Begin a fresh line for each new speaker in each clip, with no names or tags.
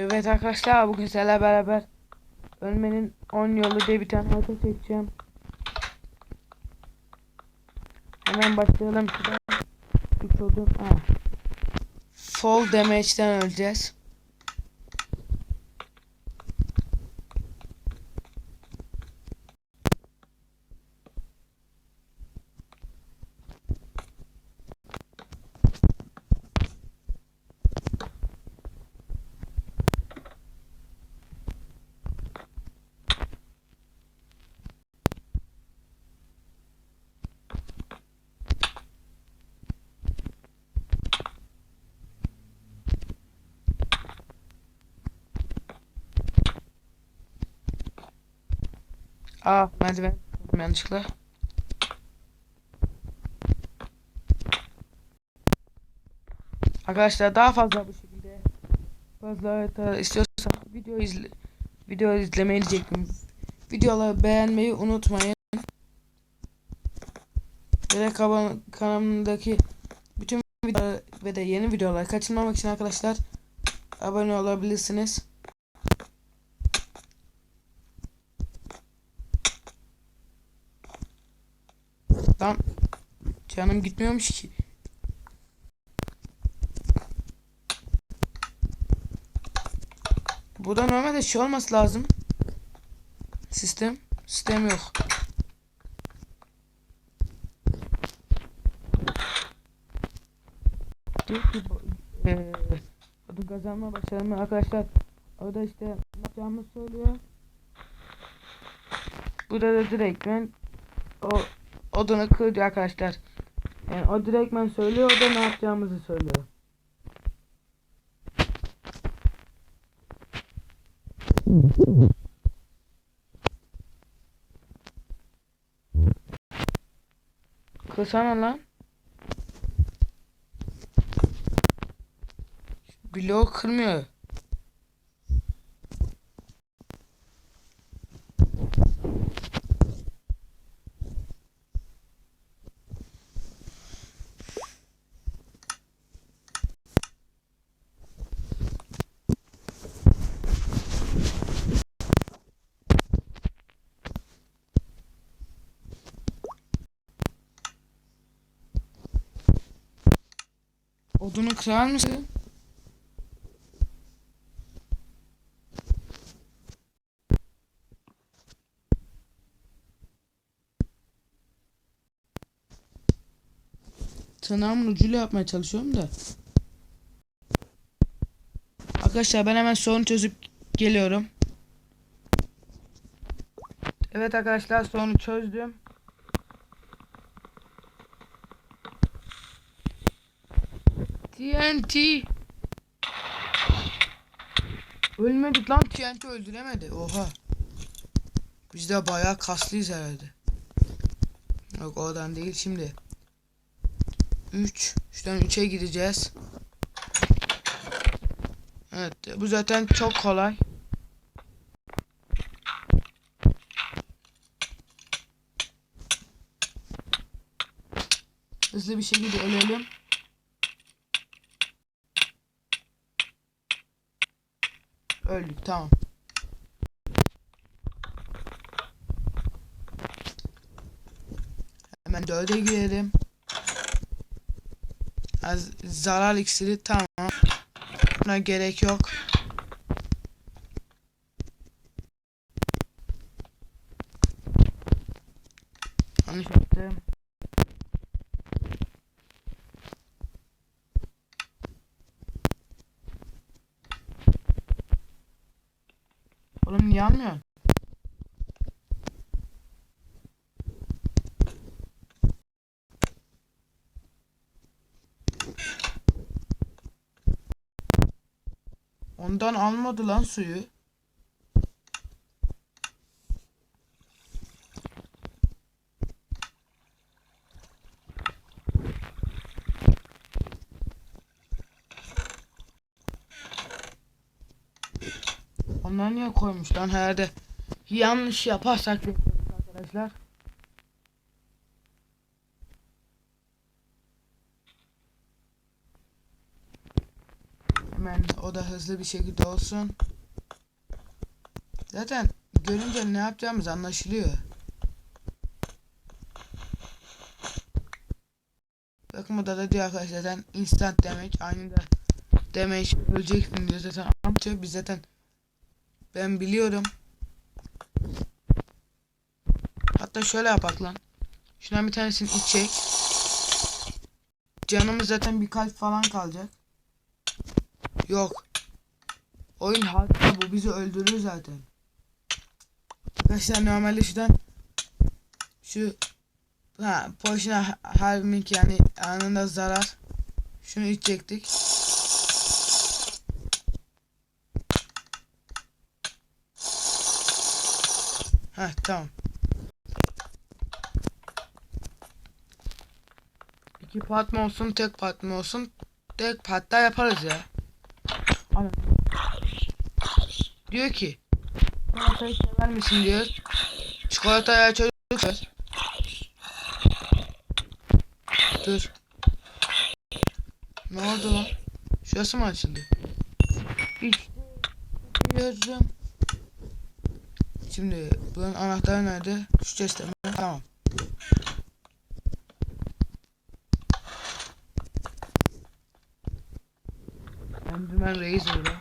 Evet arkadaşlar bugün sizlerle beraber ölmenin 10 yolu diye bir tane harita çekeceğim. Hemen başlayalım. Şuradan 3 odun. Fall damage'den öleceğiz. Aa merdiven yanlışlıkla. Arkadaşlar daha fazla bu şekilde fazla harita istiyorsan video izle video izlemeyi diyecektim. Videoları beğenmeyi unutmayın. Ve kanalımdaki bütün videoları ve de yeni videoları kaçırmamak için arkadaşlar abone olabilirsiniz. Lan canım gitmiyormuş ki. Burada normalde şey olması lazım. Sistem. Sistem yok. Eee, adı kazanma başarımı arkadaşlar. Orada işte ne yapacağımı söylüyor. Burada da direkt ben o odunu kırıyor arkadaşlar. Yani o direktmen söylüyor o da ne yapacağımızı söylüyor. Kırsana lan. Bloğu kırmıyor. Odunu kırar mısın? Tırnağımın ucuyla yapmaya çalışıyorum da. Arkadaşlar ben hemen sorunu çözüp geliyorum. Evet arkadaşlar sorunu çözdüm. TNT. Ölmedik lan TNT öldüremedi. Oha. Biz de bayağı kaslıyız herhalde. Yok oradan değil şimdi. 3. Şuradan 3'e gideceğiz. Evet bu zaten çok kolay. Hızlı bir şekilde ölelim. Öldük tamam. Hemen dörde girelim. Az zarar iksiri tamam. Buna gerek yok. Yanlış yaptım. Oğlum niye almıyorsun? Ondan almadı lan suyu. Onlar niye koymuş lan herhalde yanlış yaparsak arkadaşlar. Hemen O da hızlı bir şekilde olsun. Zaten görünce ne yapacağımız anlaşılıyor. Bakın burada da diyor arkadaşlar zaten instant damage anında damage öleceksin diyor zaten amca biz zaten ben biliyorum. Hatta şöyle yapak lan. Şundan bir tanesini içecek. Canımız zaten bir kalp falan kalacak. Yok. Oyun hatta bu bizi öldürür zaten. Arkadaşlar normalde şuradan şu ha poşuna harming yani anında zarar. Şunu içecektik. Heh tamam. İki part mı olsun tek part mı olsun tek partta yaparız ya. Ana. Diyor ki çikolatayı sever misin diyor. Çikolataya çocuk. Dur. Ne oldu lan? Şurası mı açıldı? İşte diyorum. Şimdi bunun anahtarı nerede? Chest'te mi? Tamam. Enderman Reis burada. Ha,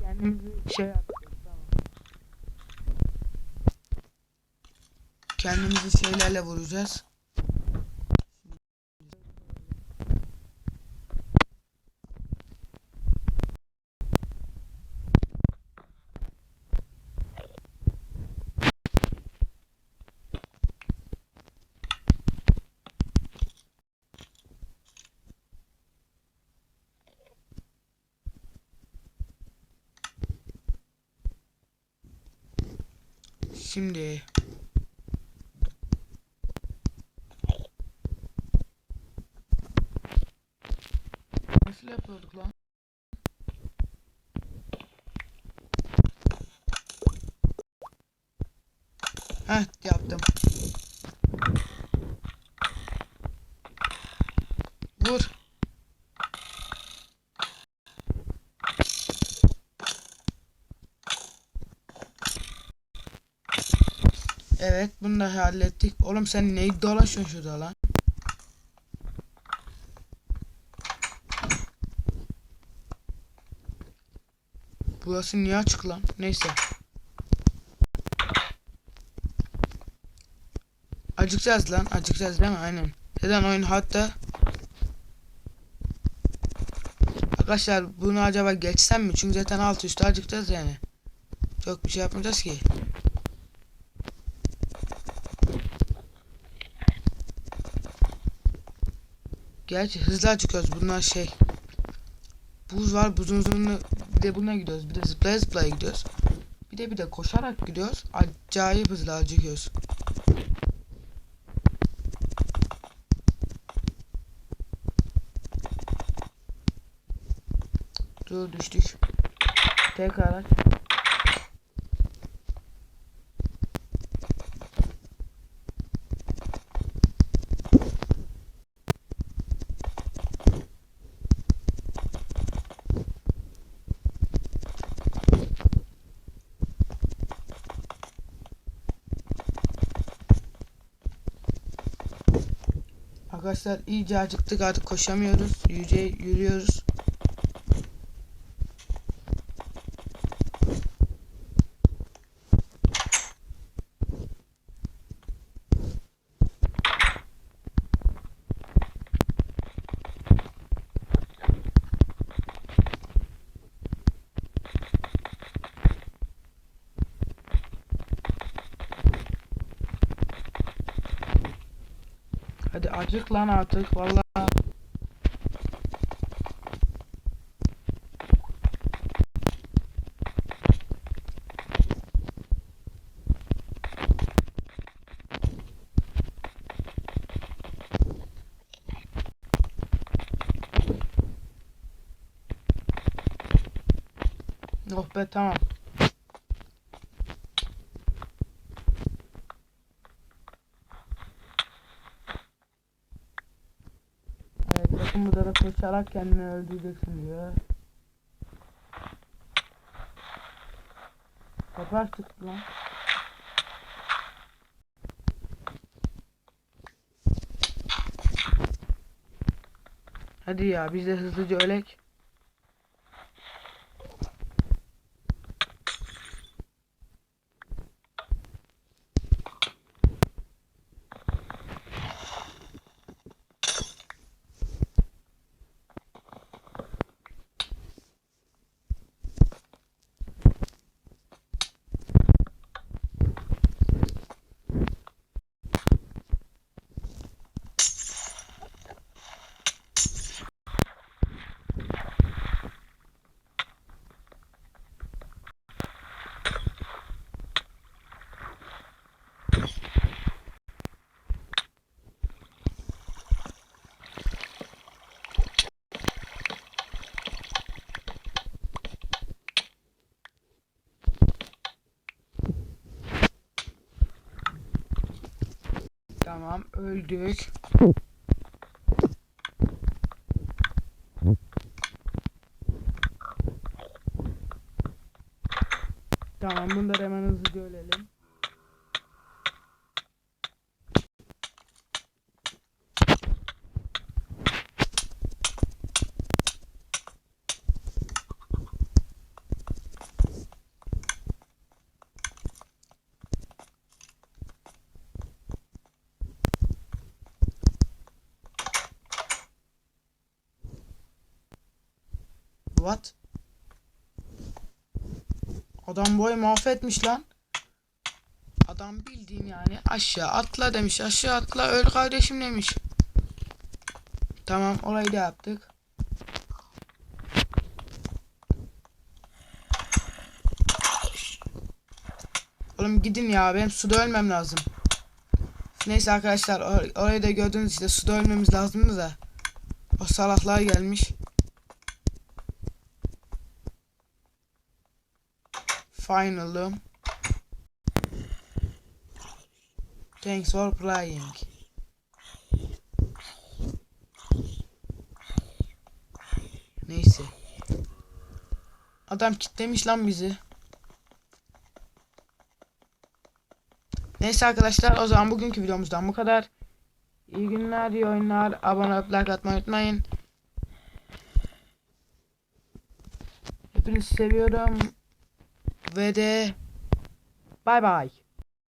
Kendimizi şey yaptık. Tamam. Kendimizi şeylerle vuracağız. Şimdi Nasıl yapıyorduk lan? Heh yaptım. Evet bunu da hallettik. Oğlum sen neyi dolaşıyorsun şurada lan? Burası niye açık lan? Neyse. Acıkacağız lan. Acıkacağız değil mi? Aynen. Neden oyun hatta Arkadaşlar bunu acaba geçsem mi? Çünkü zaten alt üstü acıkacağız yani. Çok bir şey yapmayacağız ki. Gerçi hızlı acıkıyoruz. Bunlar şey. Buz var. Buzun üzerine bir de buna gidiyoruz. Bir de zıplaya zıplaya gidiyoruz. Bir de bir de koşarak gidiyoruz. Acayip hızlı acıkıyoruz. Dur düştük. Tekrar. Arkadaşlar iyice acıktık artık koşamıyoruz. Yüce yürüyoruz. Hadi acık lan artık vallahi. Oh be tamam. Koşarak kendini öldüreceksin diyor. Toprak çıktı lan. Hadi ya biz de hızlıca ölek. Tamam öldük. Tamam bunları hemen hızlıca ölelim. What? Adam boyu mahvetmiş lan. Adam bildiğin yani aşağı atla demiş. Aşağı atla öl kardeşim demiş. Tamam orayı da yaptık. Oğlum gidin ya benim suda ölmem lazım. Neyse arkadaşlar or- orayı da gördünüz işte suda ölmemiz lazımdı da. O salaklar gelmiş. Final'ım. Thanks for playing. Neyse. Adam kitlemiş lan bizi. Neyse arkadaşlar o zaman bugünkü videomuzdan bu kadar. İyi günler, iyi oyunlar. Abone olup like atmayı unutmayın. Hepinizi seviyorum. Ve de bay bay.